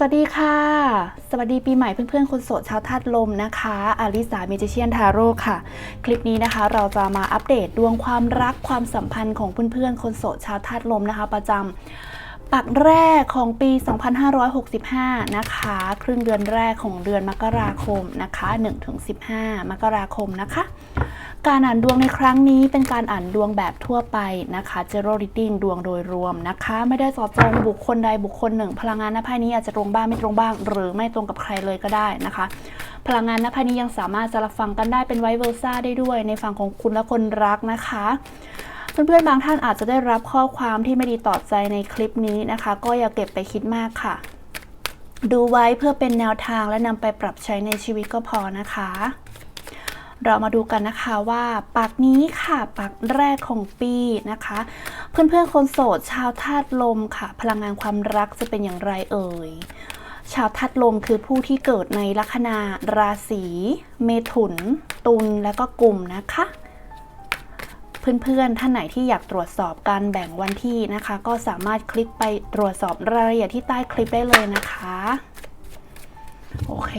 สวัสดีค่ะ สวัสดีปีใหม่เพื่อนๆ คนโสดชาวธาตุลมนะคะอาริสาเมจิเชียนทาโร่ค่ะ คลิปนี้นะคะเราจะมาอัปเดตดวงความรักความสัมพันธ์ของเพื่อนๆ คนโสดชาวธาตุลมนะคะ ประจำปักแรกของปี 2565 นะคะ ครึ่งเดือนแรกของเดือนมกราคมนะคะ 1-15 มกราคมนะคะ การอ่านดวงในครั้งนี้เป็นการอ่านดวงแบบทั่วไปนะคะ General Reading ดวงโดยรวมนะคะ ไม่ได้เจาะจงบุคคลใดบุคคลหนึ่ง พลังงานหน้าไพ่นี้อาจจะตรงบ้างไม่ตรงบ้าง หรือไม่ตรงกับใครเลยก็ได้นะคะ พลังงานหน้าไพ่นี้ยังสามารถจะรับฟังกันได้เป็นไวเวอร์ซ่าได้ด้วย ในฝั่งของคุณและคนรักนะคะเพื่อนๆบางท่านอาจจะได้รับข้อความที่ไม่ดีต่อใจในคลิปนี้นะคะ ก็อย่าเก็บไปคิดมากค่ะ ดูไว้เพื่อเป็นแนวทางและนำไปปรับใช้ในชีวิตก็พอนะคะ เรามาดูกันนะคะว่าปักนี้ค่ะปักแรกของปีนะคะ เพื่อนๆคนโสดชาวธาตุลมค่ะ พลังงานความรักจะเป็นอย่างไรเอ่ยชาวธาตุลมคือผู้ที่เกิดในลัคนาราศีเมถุน ตุลและก็กลุ่มนะคะ เพื่อนๆท่านไหนที่อยากตรวจสอบการแบ่งวันที่นะคะ ก็สามารถคลิกไปตรวจสอบรายละเอียดที่ใต้คลิปได้เลยนะคะ โอเค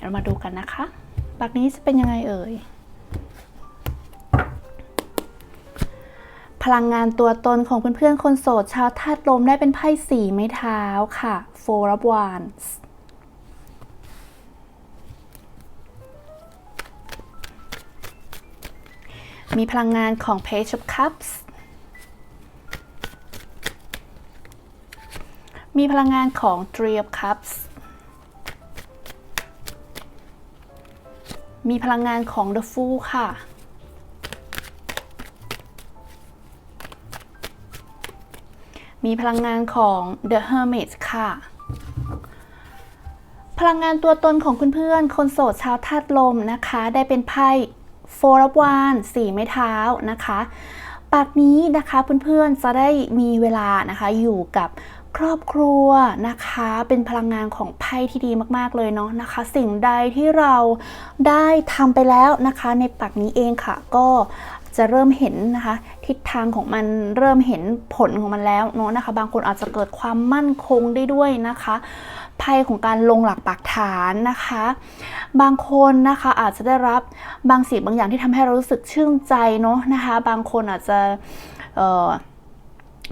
เรามาดูกันนะคะ ปักนี้จะเป็นยังไงเอ่ย พลังงานตัวตนของเพื่อนๆคนโสดชาวธาตุลมได้เป็นไพ่สีไม้เท้าค่ะ Four of Wands มีพลังงานของ Page of Cups มีพลังงานของ Three of Cups มีพลังงานของ The Fool ค่ะ มีพลังงานของ The Hermit ค่ะ พลังงานตัวตนของเพื่อนๆ คนโสดชาวธาตุลมนะคะ ได้เป็นไพ่ Four of Wands สี่ไม้เท้านะคะ ปากนี้นะคะเพื่อนๆ จะได้มีเวลานะคะอยู่กับ ครอบครัวนะคะเป็นพลังงานของไพ่ที่ดีมากๆเลยเนาะนะคะ สิ่งใดที่เราได้ทำไปแล้วนะคะในปักนี้เองค่ะ ก็จะเริ่มเห็นนะคะ ทิศทางของมันเริ่มเห็นผลของมันแล้วเนาะนะคะ บางคนอาจจะเกิดความมั่นคงได้ด้วยนะคะไพ่ของการลงหลักปักฐานนะคะ บางคนนะคะอาจจะได้รับบางสิ่งบางอย่างที่ทำให้เรารู้สึกชื่นใจเนาะนะคะ บางคนอาจจะเอ่อ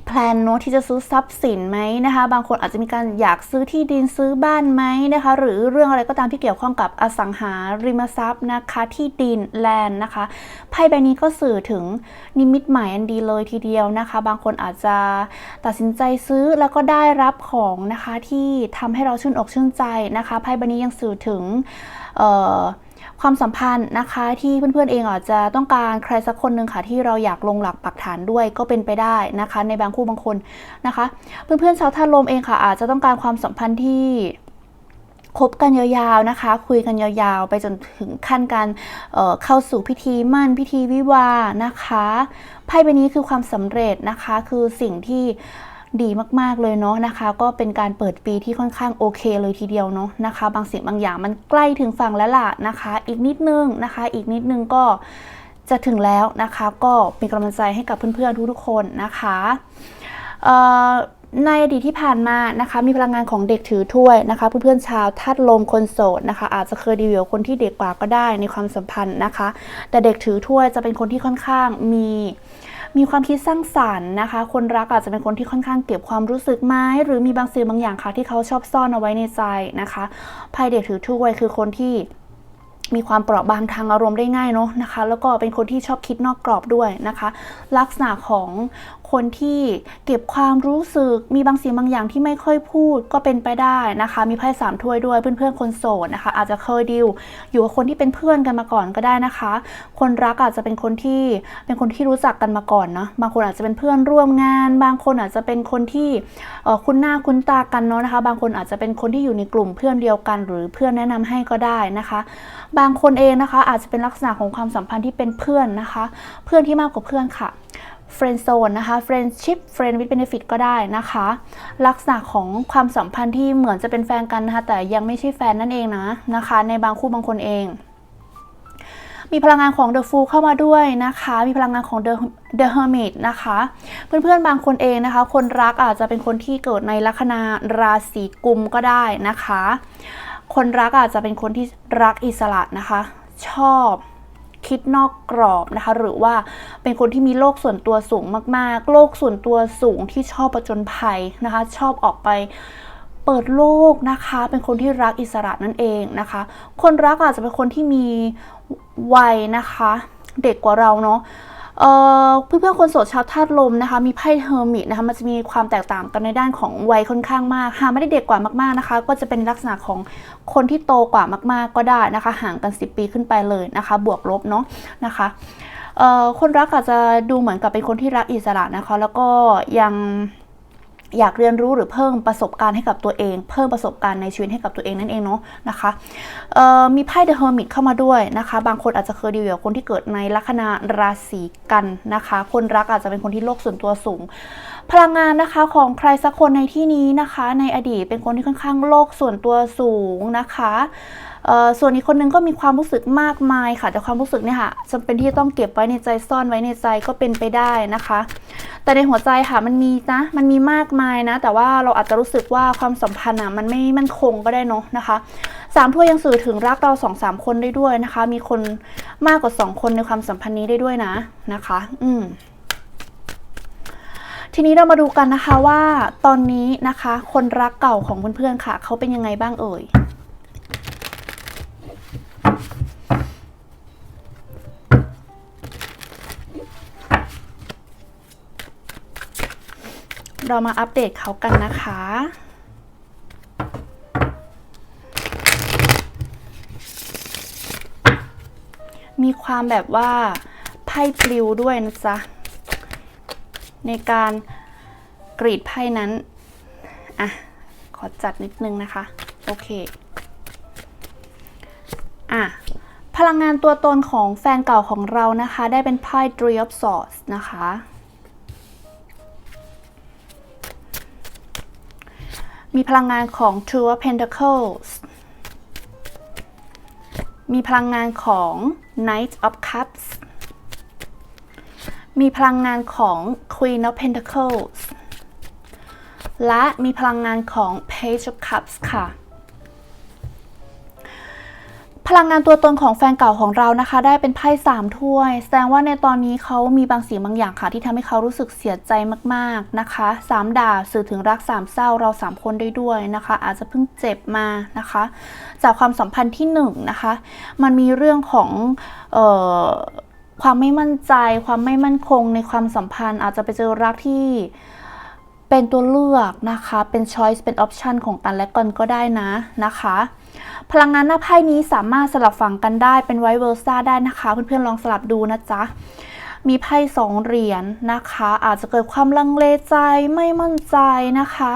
แพลนเนาะที่จะซื้อทรัพย์สินไหมนะคะ บางคนอาจจะมีการอยากซื้อที่ดินซื้อบ้านไหมนะคะ หรือเรื่องอะไรก็ตามที่เกี่ยวข้องกับอสังหาริมทรัพย์นะคะที่ดินแลนด์นะคะไพ่ใบนี้ก็สื่อถึงนิมิตหมายอันดีเลยทีเดียวนะคะ บางคนอาจจะตัดสินใจซื้อแล้วก็ได้รับของนะคะที่ทำให้เราชื่นอกชื่นใจนะคะไพ่ใบนี้ยังสื่อถึงเอ่อ ความสัมพันธ์นะคะที่เพื่อนๆเองอาจจะต้องการใครสักคนหนึ่งค่ะที่เราอยากลงหลักปักฐานด้วยก็เป็นไปได้นะคะ ในบางคู่บางคนนะคะ เพื่อนๆชาวธาลมเองค่ะอาจจะต้องการความสัมพันธ์ที่คบกันยาวๆนะคะ คุยกันยาวๆ ไปจนถึงขั้นการเเข้าสู่พิธีมั่นพิธีวิวานะคะไพ่ใบนี้คือความสำเร็จนะคะ คือสิ่งที่ ดีมากๆเลยเนาะนะคะ ก็เป็นการเปิดปีที่ค่อนข้างโอเคเลยทีเดียวเนาะนะคะ บางสิ่งบางอย่างมันใกล้ถึงฝั่งแล้วล่ะนะคะ อีกนิดนึงนะคะ อีกนิดนึงก็จะถึงแล้วนะคะก็เป็นกำลังใจให้กับเพื่อนๆทุกๆคนนะคะในอดีตที่ผ่านมานะคะมีพลังงานของเด็กถือถ้วยนะคะ เพื่อนๆชาวธาตุลมคนโสดนะคะ อาจจะเคยดีวิวคนที่เด็กกว่าก็ได้ในความสัมพันธ์นะคะ แต่เด็กถือถ้วยจะเป็นคนที่ค่อนข้างมี มีความคิดสร้างสารรค์นะคะ คนรักอาจจะเป็นคนที่ค่อนข้างเก็บความรู้สึกไหมหรือมีบางสิ่งบางอย่างค่ะที่เขาชอบซ่อนเอาไว้ในใจนะคะไพ่เด็กถือถ้วยคือคนที่มีความเปราะบางทางอารมณ์ได้ง่ายเนาะนะคะ แล้วก็เป็นคนที่ชอบคิดนอกกรอบด้วยนะคะ ลักษณะของ คนที่เก็บความรู้สึก มีบางสิ่งบางอย่างที่ไม่ค่อยพูดก็เป็นไปได้นะคะ มีไพ่สามถ้วยด้วยเพื่อนๆคนโสดนะคะ อาจจะเคยดิวอยู่กับคนที่เป็นเพื่อนกันมาก่อนก็ได้นะคะ คนรักอาจจะเป็นคนที่เป็นคนที่รู้จักกันมาก่อนเนาะบางคนอาจจะเป็นเพื่อนร่วมงาน บางคนอาจจะเป็นคนที่คุ้นหน้าคุ้นตากันเนาะนะคะ บางคนอาจจะเป็นคนที่อยู่ในกลุ่มเพื่อนเดียวกัน หรือเพื่อนแนะนำให้ก็ได้นะคะ บางคนเองนะคะอาจจะเป็นลักษณะของความสัมพันธ์ที่เป็นเพื่อนนะคะ เพื่อนที่มากกว่าเพื่อนค่ะ friend zone นะคะ friendship friend with benefit ก็ได้นะคะ ลักษณะของความสัมพันธ์ที่เหมือนจะเป็นแฟนกันนะคะแต่ยังไม่ใช่แฟนนั่นเองนะนะคะ ในบางคู่บางคนเอง มีพลังงานของ The Fool เข้ามาด้วยนะคะ มีพลังงานของ The The Hermit นะคะ เพื่อนๆบางคนเองนะคะ คนรักอาจจะเป็นคนที่เกิดในลัคนาราศีกุมก็ได้นะคะ คนรักอาจจะเป็นคนที่รักอิสระนะคะ ชอบ คิดนอกกรอบนะคะ หรือว่าเป็นคนที่มีโลกส่วนตัวสูงมากๆ โลกส่วนตัวสูงที่ชอบประจนภัยนะคะ ชอบออกไปเปิดโลกนะคะ เป็นคนที่รักอิสระนั่นเองนะคะ คนรักอาจจะเป็นคนที่มีวัยนะคะ เด็กกว่าเราเนาะ เอ่อเพื่อนๆคนโสดชาวธาตุลมนะคะมีไพ่เฮอร์มิตนะคะมันจะมีความแตกต่างกันในด้านของวัยค่อนข้างมากหากไม่ได้เด็กกว่ามากๆนะคะ ก็จะเป็นลักษณะของคนที่โตกว่ามากๆก็ได้นะคะ ห่างกัน 10 ปีขึ้นไปเลยนะคะ บวกลบเนาะนะคะคนรักอาจจะดูเหมือนกับเป็นคนที่รักอิสระนะคะ แล้วก็ยัง อยากเรียนรู้หรือเพิ่มประสบการณ์ให้กับตัวเอง เพิ่มประสบการณ์ในชีวิตให้กับตัวเองนั่นเองเนาะนะคะมีไพ่ The Hermit เข้ามาด้วยนะคะ บางคนอาจจะเคยดีลกับคนที่เกิดในลัคนาราศีกันนะคะ คนรักอาจจะเป็นคนที่โลกส่วนตัวสูง พลังงานนะคะของใครสักคนในที่นี้นะคะ ในอดีตเป็นคนที่ค่อนข้างโลกส่วนตัวสูงนะคะส่วนอีกคนนึงก็มีความรู้สึกมากมายค่ะ แต่ความรู้สึกเนี่ยค่ะจำเป็นที่ต้องเก็บไว้ในใจซ่อนไว้ในใจก็เป็นไปได้นะคะ แต่ในหัวใจค่ะมันมีนะมันมีมากมายนะ แต่ว่าเราอาจจะรู้สึกว่าความสัมพันธ์อะมันไม่มั่นคงก็ได้เนาะนะคะสามถ้วยยังสื่อถึงรักเราสองสามคนได้ด้วยนะคะ มีคนมากกว่าสองคนในความสัมพันธ์นี้ได้ด้วยนะนะคะ อืม ทีนี้เรามาดูกันนะคะว่าตอนนี้นะคะ คนรักเก่าของเพื่อนๆค่ะ เขาเป็นยังไงบ้างเอ่ยเรามาอัปเดตเขากันนะคะ มีความแบบว่าไพ่ปลิวด้วยนะจ๊ะ ในการกรีดไพ่นั้น อะ ขอจัดนิดนึงนะคะ โอเค อะ พลังงานตัวตนของแฟนเก่าของเรานะคะ ได้เป็นไพ่ Three of Swords นะคะ มีพลังงานของ Two of Pentacles มีพลังงานของ Knight of Cups มีพลังงานของ Queen of Pentacles และมีพลังงานของ Page of Cups ค่ะ พลังงานตัวตนของแฟนเก่าของเรานะคะ ได้เป็นไพ่สามถ้วย แสดงว่าในตอนนี้เขามีบางสิ่งบางอย่างค่ะ ที่ทำให้เขารู้สึกเสียใจมากๆนะคะสามดาบสื่อถึงรักสามเศร้าเราสามคนได้ด้วยนะคะ อาจจะเพิ่งเจ็บมานะคะ จากความสัมพันธ์ที่หนึ่งนะคะ มันมีเรื่องของเอ่อ ความไม่มั่นใจ ความไม่มั่นคงในความสัมพันธ์ อาจจะไปเจอรักที่เป็นตัวเลือกนะคะ เป็น choice เป็น option ของกันและกันก็ได้นะนะคะ พลังงานหน้าไพ่นี้สามารถสลับฝั่งกันได้เป็นไวเวอร์ซ่าได้นะคะ เพื่อนๆลองสลับดูนะจ๊ะ มีไพ่สองเหรียญนะคะ อาจจะเกิดความลังเลใจไม่มั่นใจนะคะ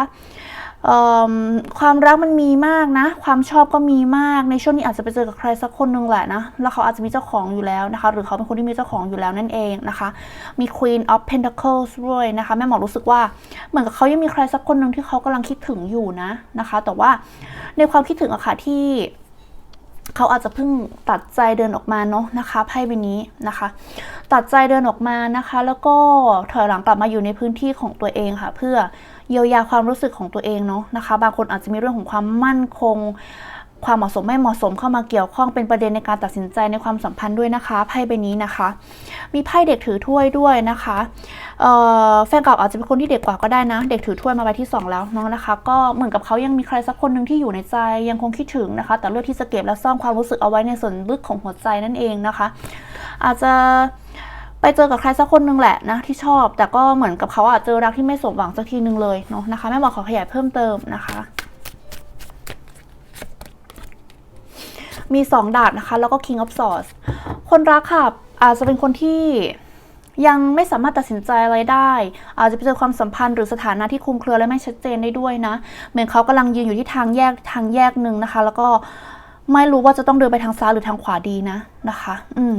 ความรักมันมีมากนะ ความชอบก็มีมาก ในช่วงนี้อาจจะไปเจอกับใครสักคนหนึ่งแหละนะ แล้วเขาอาจจะมีเจ้าของอยู่แล้วนะคะ หรือเขาเป็นคนที่มีเจ้าของอยู่แล้วนั่นเองนะคะ มี Queen of Pentacles ด้วยนะคะ แม่หมอรู้สึกว่าเหมือนกับเขายังมีใครสักคนหนึ่งที่เขากำลังคิดถึงอยู่นะนะคะ แต่ว่าในความคิดถึงอะค่ะที่เขาอาจจะเพิ่งตัดใจเดินออกมาเนาะนะคะไพ่ใบนี้นะคะ ตัดใจเดินออกมานะคะ แล้วก็ถอยหลังกลับมาอยู่ในพื้นที่ของตัวเองค่ะ เพื่อ เยียวยาความรู้สึกของตัวเองเนาะนะคะ บางคนอาจจะมีเรื่องของความมั่นคง ความเหมาะสมไม่เหมาะสมเข้ามาเกี่ยวข้องเป็นประเด็นในการตัดสินใจในความสัมพันธ์ด้วยนะคะไพ่ใบนี้นะคะ มีไพ่เด็กถือถ้วยด้วยนะคะเออแฟนเก่าอาจจะเป็นคนที่เด็กกว่าก็ได้นะ เด็กถือถ้วยมาใบที่สองแล้วเนาะนะคะ ก็เหมือนกับเขายังมีใครสักคนหนึ่งที่อยู่ในใจยังคงคิดถึงนะคะ แต่เลือกที่จะเก็บและซ่อนความรู้สึกเอาไว้ในส่วนลึกของหัวใจนั่นเองนะคะ อาจจะ ไปเจอกับใครสักคนหนึ่งแหละนะที่ชอบ แต่ก็เหมือนกับเขาอาจเจอรักที่ไม่สมหวังสักทีหนึ่งเลยเนาะนะคะแม่บอกขอขยายเพิ่มเติมนะคะมี 2 ดาบนะคะ แล้วก็ King of Swords คนรักค่ะอาจจะเป็นคนที่ยังไม่สามารถตัดสินใจอะไรได้ อาจจะไปเจอความสัมพันธ์หรือสถานะที่คลุมเครือและไม่ชัดเจนได้ด้วยนะ เหมือนเขากำลังยืนอยู่ที่ทางแยกทางแยกหนึ่งนะคะ แล้วก็ไม่รู้ว่าจะต้องเดินไปทางซ้ายหรือทางขวาดีนะนะคะ อืม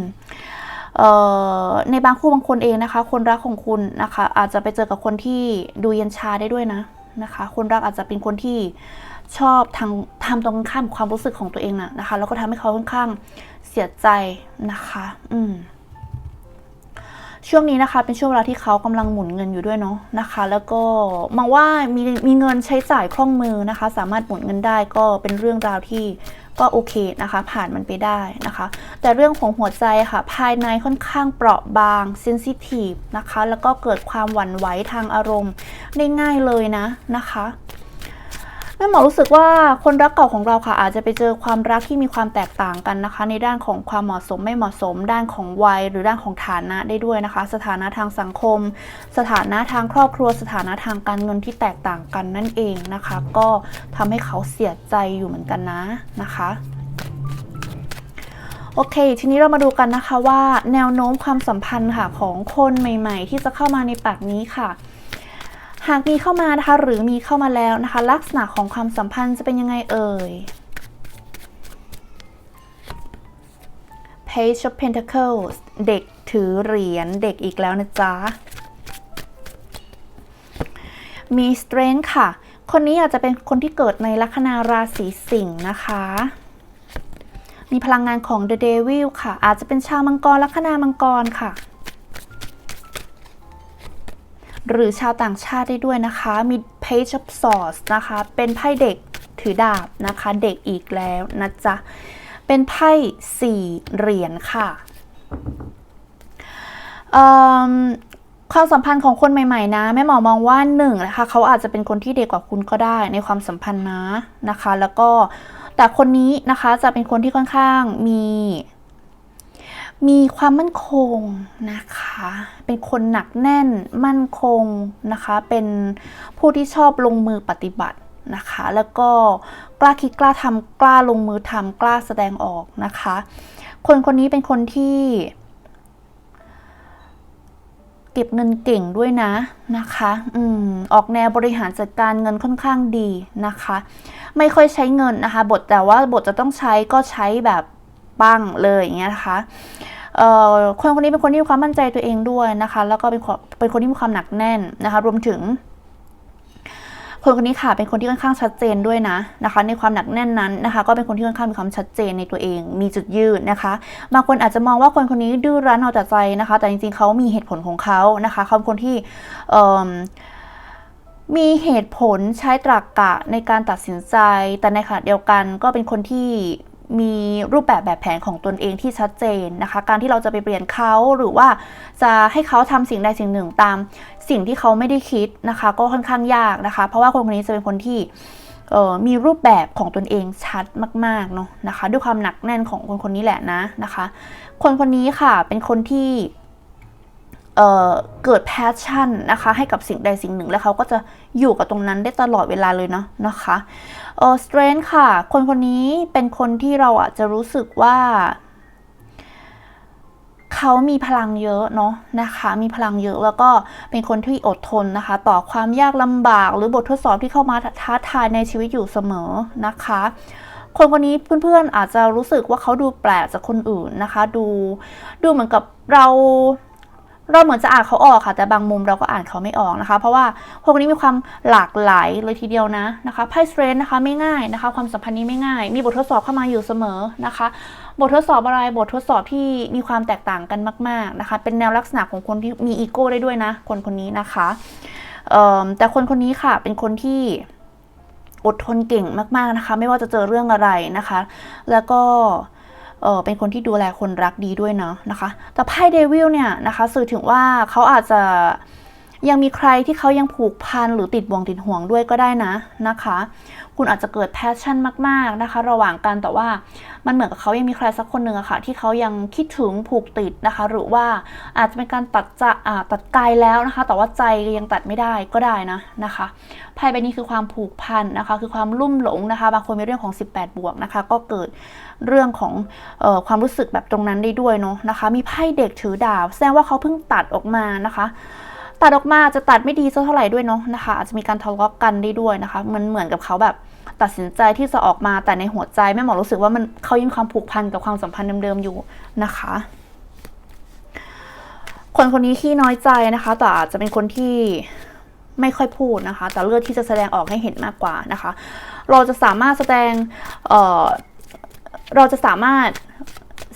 ในบางคู่บางคนเองนะคะ คนรักของคุณนะคะ อาจจะไปเจอกับคนที่ดูเย็นชาได้ด้วยนะนะคะ คนรักอาจจะเป็นคนที่ชอบทางทำตรงข้ามกับความรู้สึกของตัวเองน่ะนะคะ แล้วก็ทำให้เขาค่อนข้างเสียใจนะคะ อืม ช่วงนี้นะคะ เป็นช่วงเวลาที่เขากำลังหมุนเงินอยู่ด้วยเนาะนะคะ แล้วก็มองว่ามีมีเงินใช้จ่ายคล่องมือนะคะ สามารถหมุนเงินได้ก็เป็นเรื่องราวที่ก็โอเคนะคะ ผ่านมันไปได้นะคะ แต่เรื่องของหัวใจค่ะ ภายในค่อนข้างเปราะบางเซนซิทีฟนะคะ แล้วก็เกิดความหวั่นไหวทางอารมณ์ได้ง่ายเลยนะนะคะ ม่หมอรู้สึกว่าคนรักเก่าของเราค่ะ อาจจะไปเจอความรักที่มีความแตกต่างกันนะคะ ในด้านของความเหมาะสมไม่เหมาะสม ด้านของวัย หรือด้านของฐานะได้ด้วยนะคะ สถานะทางสังคม สถานะทางครอบครัว สถานะทางการเงินที่แตกต่างกันนั่นเองนะคะ ก็ทำให้เขาเสียใจอยู่เหมือนกันนะนะคะโอเค ทีนี้เรามาดูกันนะคะว่าแนวโน้มความสัมพันธ์ค่ะของคนใหม่ ๆ ที่จะเข้ามาในปากนี้ค่ะ หากมีเข้ามานะคะหรือมีเข้ามาแล้วนะคะ ลักษณะของความสัมพันธ์จะเป็นยังไงเอ่ย Page of Pentacles เด็กถือเหรียญเด็กอีกแล้วนะจ๊ะ มี Strength ค่ะ คนนี้อาจจะเป็นคนที่เกิดในลัคนาราศีสิงห์นะคะ มีพลังงานของ The Devil ค่ะ อาจจะเป็นชาวมังกรลัคนามังกรค่ะ หรือชาวต่างชาติได้ด้วยนะคะ มี Page of Swords นะคะ เป็นไพ่เด็กถือดาบนะคะ เด็กอีกแล้วนะจ๊ะ เป็นไพ่สี่เหรียญค่ะความสัมพันธ์ของคนใหม่ๆนะแม่หมอมองว่าหนึ่งนะคะเขาอาจจะเป็นคนที่เด็กกว่าคุณก็ได้ในความสัมพันธ์นะนะคะ แล้วก็แต่คนนี้นะคะจะเป็นคนที่ค่อนข้างมี มีความมั่นคงนะคะ เป็นคนหนักแน่นมั่นคงนะคะ เป็นผู้ที่ชอบลงมือปฏิบัตินะคะ แล้วก็กล้าคิดกล้าทำกล้าลงมือทำกล้าแสดงออกนะคะ คนคนนี้เป็นคนที่ เก็บเงินเก่งด้วยนะนะคะอืมออกแนวบริหารจัดการเงินค่อนข้างดีนะคะ ไม่ค่อยใช้เงินนะคะ บทแต่ว่าบทจะต้องใช้ก็ใช้แบบ ปังเลยอย่างเงี้ยนะคะเอ่อคนคนนี้เป็นคนที่มีความมั่นใจตัวเองด้วยนะคะ แล้วก็เป็นคนเป็นคนที่มีความหนักแน่นนะคะ รวมถึง คนคนนี้ค่ะเป็นคนที่ค่อนข้างชัดเจนด้วยนะนะคะ ในความหนักแน่นนั้นนะคะ ก็เป็นคนที่ค่อนข้างมีความชัดเจนในตัวเอง มีจุดยืนนะคะ บางคนอาจจะมองว่าคนคนนี้ดื้อรั้นเอาแต่ใจนะคะ แต่จริงๆเขามีเหตุผลของเขานะคะเขาเป็นคนที่เอิ่มมีเหตุผลใช้ตรรกกะในการตัดสินใจ แต่ในขณะเดียวกันก็เป็นคนที่ มีรูปแบบแบบแผนของตนเองที่ชัดเจนนะคะ การที่เราจะไปเปลี่ยนเขาหรือว่าจะให้เขาทำสิ่งใดสิ่งหนึ่งตามสิ่งที่เขาไม่ได้คิดนะคะ ก็ค่อนข้างยากนะคะ เพราะว่าคนคนนี้จะเป็นคนที่มีรูปแบบของตนเองชัดมากๆเนาะนะคะ ด้วยความหนักแน่นของคนคนนี้แหละนะนะคะ คนคนนี้ค่ะเป็นคนที่ เเกิดแพชชั่นนะคะ ให้กับสิ่งใดสิ่งหนึ่ง แล้วเขาก็จะอยู่กับตรงนั้นได้ตลอดเวลาเลยเนาะนะคะเออสเตรนท์ค่ะ คนคนนี้เป็นคนที่เราอาจจะรู้สึกว่า เขามีพลังเยอะเนาะนะคะ มีพลังเยอะแล้วก็เป็นคนที่อดทนนะคะ ต่อความยากลำบาก หรือบททดสอบที่เข้ามาท้าทายในชีวิตอยู่เสมอนะคะคนคนนี้เพื่อนๆอาจจะรู้สึกว่าเขาดูแปลกจากคนอื่นนะคะ ดูดูเหมือนกับเรา เราเหมือนจะอ่านเขาออกค่ะ แต่บางมุมเราก็อ่านเขาไม่ออกนะคะ เพราะว่าคนคนนี้มีความหลากหลายเลยทีเดียวนะนะคะไพ่สเตรนนะคะไม่ง่ายนะคะ ความสัมพันธ์นี้ไม่ง่าย มีบททดสอบเข้ามาอยู่เสมอนะคะ บททดสอบอะไรบททดสอบที่มีความแตกต่างกันมาก ๆนะคะ เป็นแนวลักษณะของคนที่มีอีโก้ได้ด้วยนะ คนคนนี้นะคะแต่คนคนนี้ค่ะเป็นคนที่อดทนเก่งมาก ๆนะคะ ไม่ว่าจะเจอเรื่องอะไรนะคะ แล้วก็ เออเป็นคนที่ดูแลคนรักดีด้วยเนาะนะคะ แต่ไพ่เดวิลเนี่ยนะคะสื่อถึงว่าเขาอาจจะยังมีใครที่เขายังผูกพันหรือติดบ่วงติดห่วงด้วยก็ได้นะนะคะ คุณอาจจะเกิดแพชชั่นมาก ๆนะคะ ระหว่างกันแต่ว่ามันเหมือนกับเขายังมีใครสักคนหนึ่งอะค่ะ ที่เขายังคิดถึงผูกติดนะคะ หรือว่าอาจจะเป็นการตัดจะอ่าตัดกายแล้วนะคะ แต่ว่าใจยังตัดไม่ได้ก็ได้นะนะคะไพ่ใบนี้คือความผูกพันนะคะ คือความลุ่มหลงนะคะ บางคนมีเรื่องของ 18 บวกนะคะ ก็เกิดเรื่องของเออความรู้สึกแบบตรงนั้นได้ด้วยเนาะนะคะ มีไพ่เด็กถือดาบแสดงว่าเขาเพิ่งตัดออกมานะคะ ตัดออกมาจะตัดไม่ดีสักเท่าไหร่ด้วยเนาะนะคะอาจจะมีการทะเลาะกันได้ด้วยนะคะมันเหมือนกับเขาแบบตัดสินใจที่จะออกมาแต่ในหัวใจแม่หมอรู้สึกว่ามันเขายังความผูกพันกับความสัมพันธ์เดิมๆอยู่นะคะ คนคนนี้ขี้น้อยใจนะคะ แต่อาจจะเป็นคนที่ไม่ค่อยพูดนะคะ แต่เลือกที่จะแสดงออกให้เห็นมากกว่านะคะ เราจะสามารถแสดงเเราจะสามารถ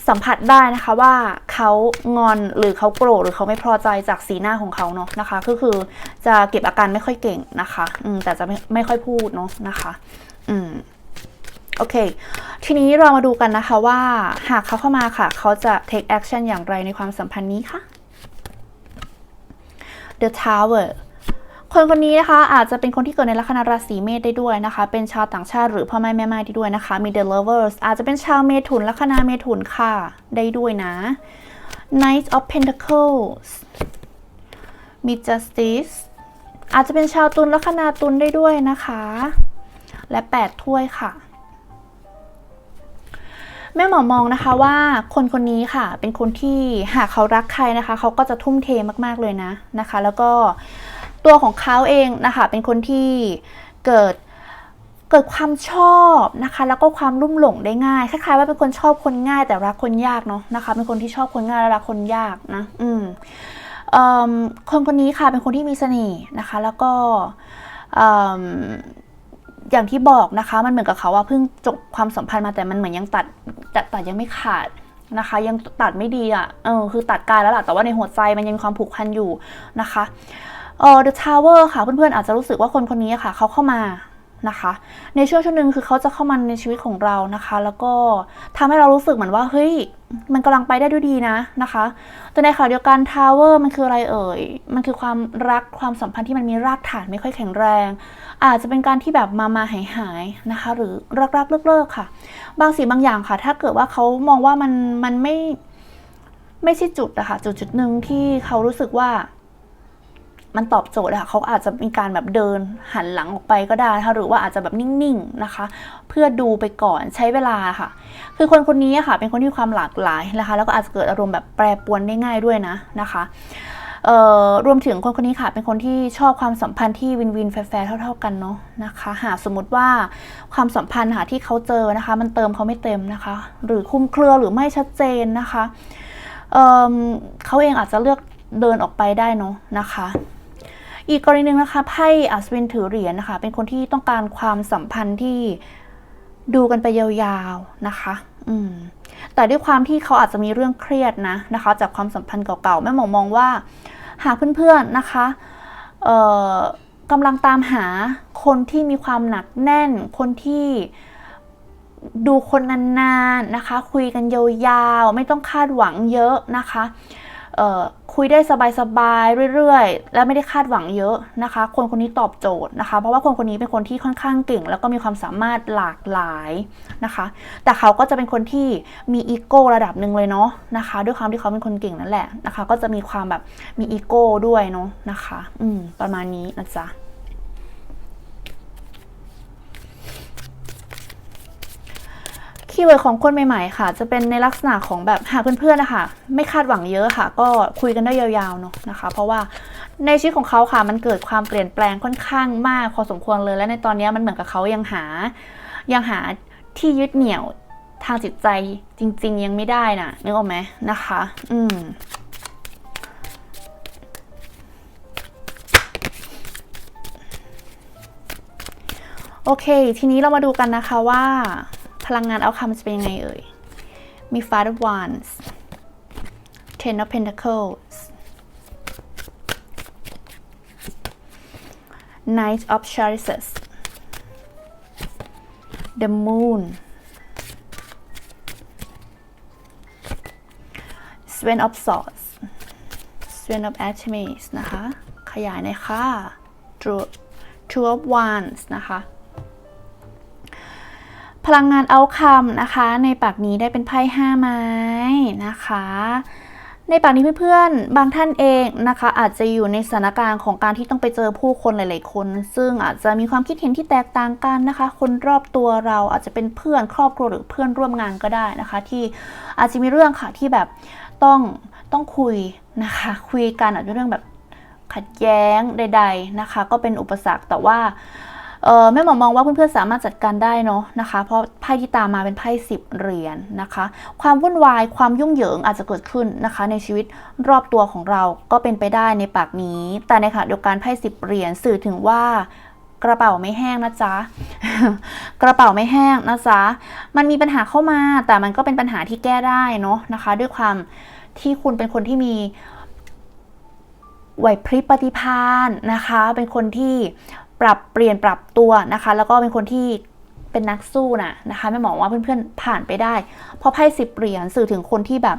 สัมผัสได้นะคะว่าเขางอนหรือเขาโกรธหรือเขาไม่พอใจจากสีหน้าของเขาเนาะนะคะ ก็คือจะเก็บอาการไม่ค่อยเก่งนะคะอืมแต่จะไม่ไม่ค่อยพูดเนาะนะคะ อืมโอเค ทีนี้เรามาดูกันนะคะว่าหากเขาเข้ามาค่ะ เขาจะ take action อย่างไรในความสัมพันธ์นี้ค่ะ The Tower คนคนนี้นะคะอาจจะเป็นคนที่เกิดในลัคนาราศีเมษได้ด้วยนะคะ เป็นชาวต่างชาติหรือพ่อแม่แม่ไม้ได้ด้วยนะคะมี The Lovers อาจจะเป็นชาวเมถุนลัคนาเมถุนค่ะได้ด้วยนะ Knight of Pentacles มี Justice อาจจะเป็นชาวตุลลัคนาตุลได้ด้วยนะคะ และ 8 ถ้วยค่ะแม่หมอมองนะคะว่าคนคนนี้ค่ะ เป็นคนที่หากเขารักใครนะคะ เขาก็จะทุ่มเทมากๆเลยนะนะคะ แล้วก็ ตัวของเขาเองนะคะ เป็นคนที่เกิดเกิดความชอบนะคะ แล้วก็ความรุ่มหลงได้ง่ายคล้ายๆว่าเป็นคนชอบคนง่ายแต่รักคนยากเนาะนะคะ เป็นคนที่ชอบคนง่ายและรักคนยากนะ อืมอคนคนนี้ค่ะเป็นคนที่มีเสน่ห์นะคะ แล้วก็ออย่างที่บอกนะคะ มันเหมือนกับเขาว่าเพิ่งจบความสัมพันธ์มาแต่มันเหมือนยังตัดตัดตัดยังไม่ขาดนะคะ ยังตัดไม่ดีอะ่ะเออคือตัดกายแล้วล่ะแต่ว่าในหัวใจมันยังมีความผูกพันอยู่นะคะ เออ The Tower ค่ะ เพื่อนๆอาจจะรู้สึกว่าคนคนนี้ค่ะ เขาเข้ามานะคะ ในช่วงช่วงหนึ่งคือเขาจะเข้ามาในชีวิตของเรานะคะ แล้วก็ทำให้เรารู้สึกเหมือนว่า เฮ้ย มันกำลังไปได้ด้วยดีนะนะคะ แต่ในขณะเดียวกัน Tower มันคืออะไรเอ่ย มันคือความรักความสัมพันธ์ที่มันมีรากฐานไม่ค่อยแข็งแรง อาจจะเป็นการที่แบบมามาหายหายนะคะ หรือรักรักเลิกเลิกค่ะ บางสิ่งบางอย่างค่ะ ถ้าเกิดว่าเขามองว่ามันมันไม่ไม่ใช่จุดอะค่ะจุดจุดหนึ่งที่เขารู้สึกว่า มันตอบโจทย์อะค่ะเขาอาจจะมีการแบบเดินหันหลังออกไปก็ได้นะคะหรือว่าอาจจะแบบนิ่งๆนะคะ เพื่อดูไปก่อนใช้เวลาค่ะ คือคนคนนี้ค่ะ เป็นคนที่มีความหลากหลายนะคะ แล้วก็อาจจะเกิดอารมณ์แบบแปรปรวนได้ง่ายด้วยนะนะคะรวมถึงคนคนนี้ค่ะ เป็นคนที่ชอบความสัมพันธ์ที่วินวินแฟร์เท่า ๆ กันเนาะนะคะ หากสมมติว่าความสัมพันธ์ค่ะที่เขาเจอนะคะ มันเติมเขาไม่เต็มนะคะ หรือคลุมเครือหรือไม่ชัดเจนนะคะเเขาเองอาจจะเลือกเดินออกไปได้เนาะนะคะ อีกกรณีหนึ่งนะคะไพ่อัศวินถือเหรียญนะคะ เป็นคนที่ต้องการความสัมพันธ์ที่ดูกันไปยาวๆนะคะ อืม แต่ด้วยความที่เขาอาจจะมีเรื่องเครียดนะนะคะ จากความสัมพันธ์เก่าๆ แม่หมอมองว่า หากเพื่อนๆนะคะเอ่อกำลังตามหาคนที่มีความหนักแน่น คนที่ดูคนนานๆนะคะ คุยกันยาวๆ ไม่ต้องคาดหวังเยอะนะคะ เอ่อ คุยได้สบายๆเรื่อยๆ และไม่ได้คาดหวังเยอะนะคะ คนคนนี้ตอบโจทย์นะคะ เพราะว่าคนคนนี้เป็นคนที่ค่อนข้างเก่ง แล้วก็มีความสามารถหลากหลายนะคะ แต่เขาก็จะเป็นคนที่มีอีโก้ระดับหนึ่งเลยเนาะนะคะ ด้วยความที่เขาเป็นคนเก่งนั่นแหละนะคะ ก็จะมีความแบบมีอีโก้ด้วยเนาะนะคะ อืมประมาณนี้นะจ๊ะ คีย์เวิร์ดของคนใหม่ๆ ค่ะ จะเป็นในลักษณะของแบบหาเพื่อนๆนะคะไม่คาดหวังเยอะค่ะ ก็คุยกันได้ยาวๆเนาะนะคะ เพราะว่าในชีวิตของเขาค่ะ มันเกิดความเปลี่ยนแปลงค่อนข้างมากพอสมควรเลย และในตอนนี้มันเหมือนกับเขายังหา ยังหาที่ยึดเหนี่ยวทางจิตใจจริง ๆ ยังไม่ได้น่ะนึกออกไหมนะคะ อืมโอเค ทีนี้เรามาดูกันนะคะว่า พลังงานเอาคำจะเป็นยังไงเอ่ย มี Five of Wands Ten of Pentacles Knight of Chalices The Moon Swan of Swords Swan of Artemis นะคะ ขยายหน่อยค่ะ Two Two of Wands นะคะ พลังงานเอาคำนะคะ ในปากนี้ได้เป็นไพ่ห้าไม้นะคะ ในปากนี้เพื่อนๆ บางท่านเองนะคะ อาจจะอยู่ในสถานการณ์ของการที่ต้องไปเจอผู้คนหลาย ๆ คน ซึ่งอาจจะมีความคิดเห็นที่แตกต่างกันนะคะ คนรอบตัวเราอาจจะเป็นเพื่อนครอบครัวหรือเพื่อนร่วมงานก็ได้นะคะ ที่อาจจะมีเรื่องค่ะที่แบบต้องต้องคุยนะคะ คุยกันอาจจะเรื่องแบบขัดแย้งใด ๆนะคะ ก็เป็นอุปสรรคแต่ว่า เออแม่หมอมองว่าเพื่อนๆสามารถจัดการได้เนาะนะคะ เพราะไพ่ที่ตามมาเป็นไพ่สิบเหรียญนะคะ ความวุ่นวายความยุ่งเหยิงอาจจะเกิดขึ้นนะคะ ในชีวิตรอบตัวของเราก็เป็นไปได้ในปากนี้ แต่ในขณะเดียวกันไพ่สิบเหรียญสื่อถึงว่ากกระเป๋าไม่แห้งนะจ๊ะ กระเป๋าไม่แห้งนะจ๊ะ มันมีปัญหาเข้ามา แต่มันก็เป็นปัญหาที่แก้ได้เนาะนะคะ ด้วยความที่คุณเป็นคนที่มีไหวพริบปฏิภาณนะคะ เป็นคนที่ ปรับเปลี่ยนปรับตัวนะคะ แล้วก็เป็นคนที่เป็นนักสู้นะนะคะไม่หมอกว่าเพื่อนๆผ่านไปได้ เพราะไพ่สิบเหรียญสื่อถึงคนที่แบบ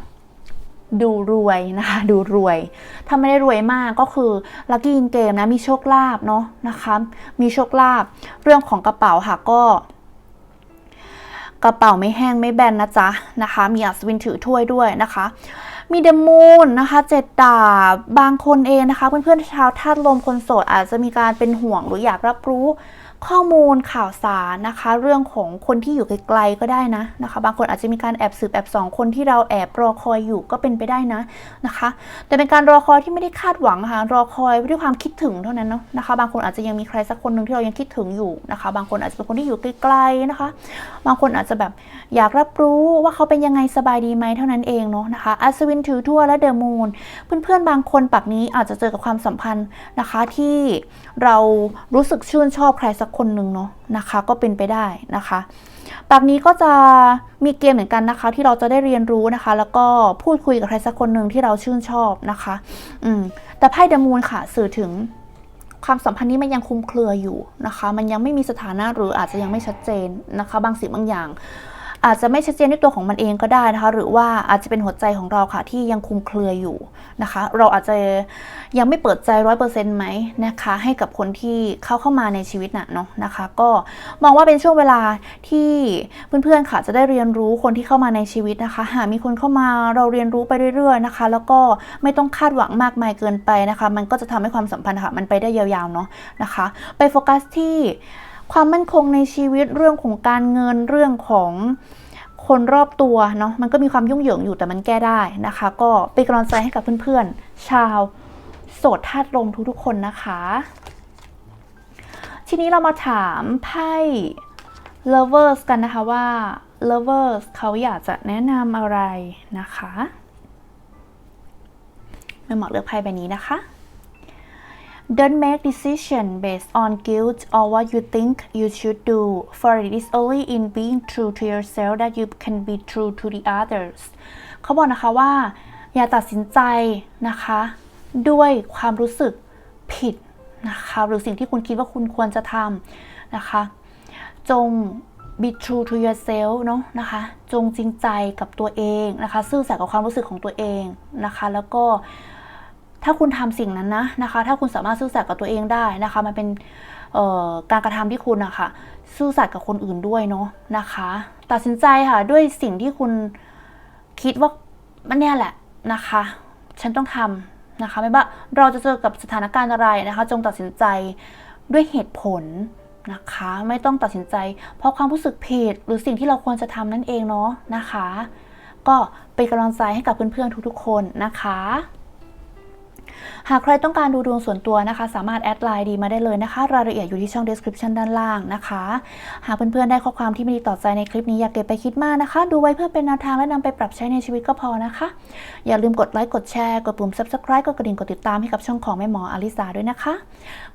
ดูรวยนะคะดูรวย ถ้าไม่ได้รวยมากก็คือลัคกี้อินเกมนะมีโชคลาภเนาะนะคะมีโชคลาภเรื่องของกระเป๋าค่ะก็ กระเป๋าไม่แห้งไม่แบนนะจ๊ะนะคะ มีอัศวินถือถ้วยด้วยนะคะ มีเดมูนนะคะเจ็ดดาบบางคนเองนะคะ เพื่อนๆชาวธาตุลมคนโสดอาจจะมีการเป็นห่วงหรืออยากรับรู้ ข้อมูลข่าวสารนะคะ เรื่องของคนที่อยู่ไกลๆก็ได้นะนะคะ บางคนอาจจะมีการแอบสืบแอบสองคนที่เราแอบรอคอยอยู่ก็เป็นไปได้นะนะคะ แต่เป็นการรอคอยที่ไม่ได้คาดหวังค่ะรอคอยด้วยความคิดถึงเท่านั้นเนาะนะคะ บางคนอาจจะยังมีใครสักคนหนึ่งที่เรายังคิดถึงอยู่นะคะ บางคนอาจจะเป็นคนที่อยู่ไกลๆนะคะ บางคนอาจจะแบบอยากรับรู้ว่าเขาเป็นยังไงสบายดีไหมเท่านั้นเองเนาะนะคะอัศวินถือทั่วและเดอะมูนเพื่อนๆบางคนปักนี้อาจจะเจอกับความสัมพันธ์นะคะที่เรารู้สึกชื่นชอบใครสักคนหนึ่งเนาะนะคะก็เป็นไปได้นะคะปักนี้ก็จะมีเกมเหมือนกันนะคะ ที่เราจะได้เรียนรู้นะคะ แล้วก็พูดคุยกับใครสักคนหนึ่งที่เราชื่นชอบนะคะอืมแต่ไพ่เดมูนค่ะสื่อถึงความสัมพันธ์นี้มันยังคุมเครืออยู่นะคะ มันยังไม่มีสถานะหรืออาจจะยังไม่ชัดเจนนะคะ บางสิ่งบางอย่าง อาจจะไม่ชัดเจนด้วยตัวของมันเองก็ได้นะคะ หรือว่าอาจจะเป็นหัวใจของเราค่ะที่ยังคุมเครืออยู่นะคะ เราอาจจะยังไม่เปิดใจร้อยเปอร์เซ็นต์ไหมนะคะ ให้กับคนที่เข้าเข้ามาในชีวิตน่ะเนาะนะคะ ก็มองว่าเป็นช่วงเวลาที่เพื่อนๆค่ะจะได้เรียนรู้คนที่เข้ามาในชีวิตนะคะ หากมีคนเข้ามาเราเรียนรู้ไปเรื่อยๆนะคะ แล้วก็ไม่ต้องคาดหวังมากมายเกินไปนะคะ มันก็จะทำให้ความสัมพันธ์ค่ะมันไปได้ยาวๆเนาะนะคะ ไปโฟกัสที่ ความมั่นคงในชีวิตเรื่องของการเงินเรื่องของคนรอบตัวเนาะมันก็มีความยุ่งเหยิงอยู่แต่มันแก้ได้นะคะ ก็เป็นกำลังใจให้กับเพื่อนๆ ชาวโสดธาตุลมทุกๆคนนะคะ ทีนี้เรามาถามไพ่ lovers กันนะคะว่า lovers เขาอยากจะแนะนำอะไรนะคะไม่เหมาะเลือกไพ่ใบนี้นะคะ Don't make decision based on guilt or what you think you should do, for it is only in being true to yourself that you can be true to the others. เขาบอกนะคะว่า อย่าตัดสินใจนะคะ ด้วยความรู้สึกผิดนะคะ หรือสิ่งที่คุณคิดว่าคุณควรจะทำนะคะ จง be true to yourself เนาะนะคะ จงจริงใจกับตัวเองนะคะ ซื่อสัตย์กับความรู้สึกของตัวเองนะคะ แล้วก็ ถ้าคุณทำสิ่งนั้นนะนะคะ ถ้าคุณสามารถซื่อสัตย์กับตัวเองได้นะคะ มันเป็นการกระทำที่คุณอะคะ่ะซื่อสัตย์กับคนอื่นด้วยเนาะนะคะ ตัดสินใจค่ะด้วยสิ่งที่คุณคิดว่ามันเนี่ยแหละนะคะ ฉันต้องทำนะคะ ไม่ว่าเราจะเจอกับสถานการณ์อะไรนะคะ จงตัดสินใจด้วยเหตุผลนะคะ ไม่ต้องตัดสินใจ เพราะความรู้สึกผิดหรือสิ่งที่เราควรจะทำนั่นเองเนาะนะคะ ก็เป็นกำลังใจให้กับเพื่อนๆทุกๆคนนะคะ หากใครต้องการดูดวงส่วนตัวนะคะ สามารถแอดไลน์ดีมาได้เลยนะคะ รายละเอียดอยู่ที่ช่อง description ด้านล่างนะคะ หากเพื่อนๆได้ข้อความที่ไม่ดีต่อใจในคลิปนี้อย่าเก็บไปคิดมากนะคะ ดูไว้เพื่อเป็นแนวทางและนำไปปรับใช้ในชีวิตก็พอนะคะ อย่าลืมกดไลค์กดแชร์กดปุ่ม subscribe กดกระดิ่งกดติดตามให้กับช่องของแม่หมออลิสาด้วยนะคะ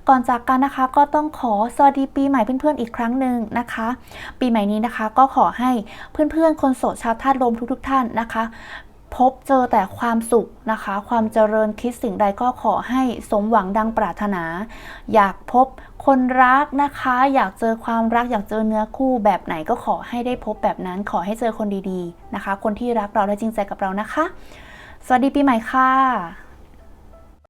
ก่อนจากกันนะคะก็ต้องขอสวัสดีปีใหม่เพื่อนๆอีกครั้งหนึ่งนะคะ ปีใหม่นี้นะคะก็ขอให้เพื่อนๆคนโสดชาวธาตุลมทุกๆท่านนะคะ พบเจอแต่ความสุขนะคะ ความเจริญคิดสิ่งใดก็ขอให้สมหวังดังปรารถนา อยากพบคนรักนะคะ อยากเจอความรักอยากเจอเนื้อคู่แบบไหนก็ขอให้ได้พบแบบนั้น ขอให้เจอคนดีๆนะคะ คนที่รักเราและจริงใจกับเรานะคะ สวัสดีปีใหม่ค่ะ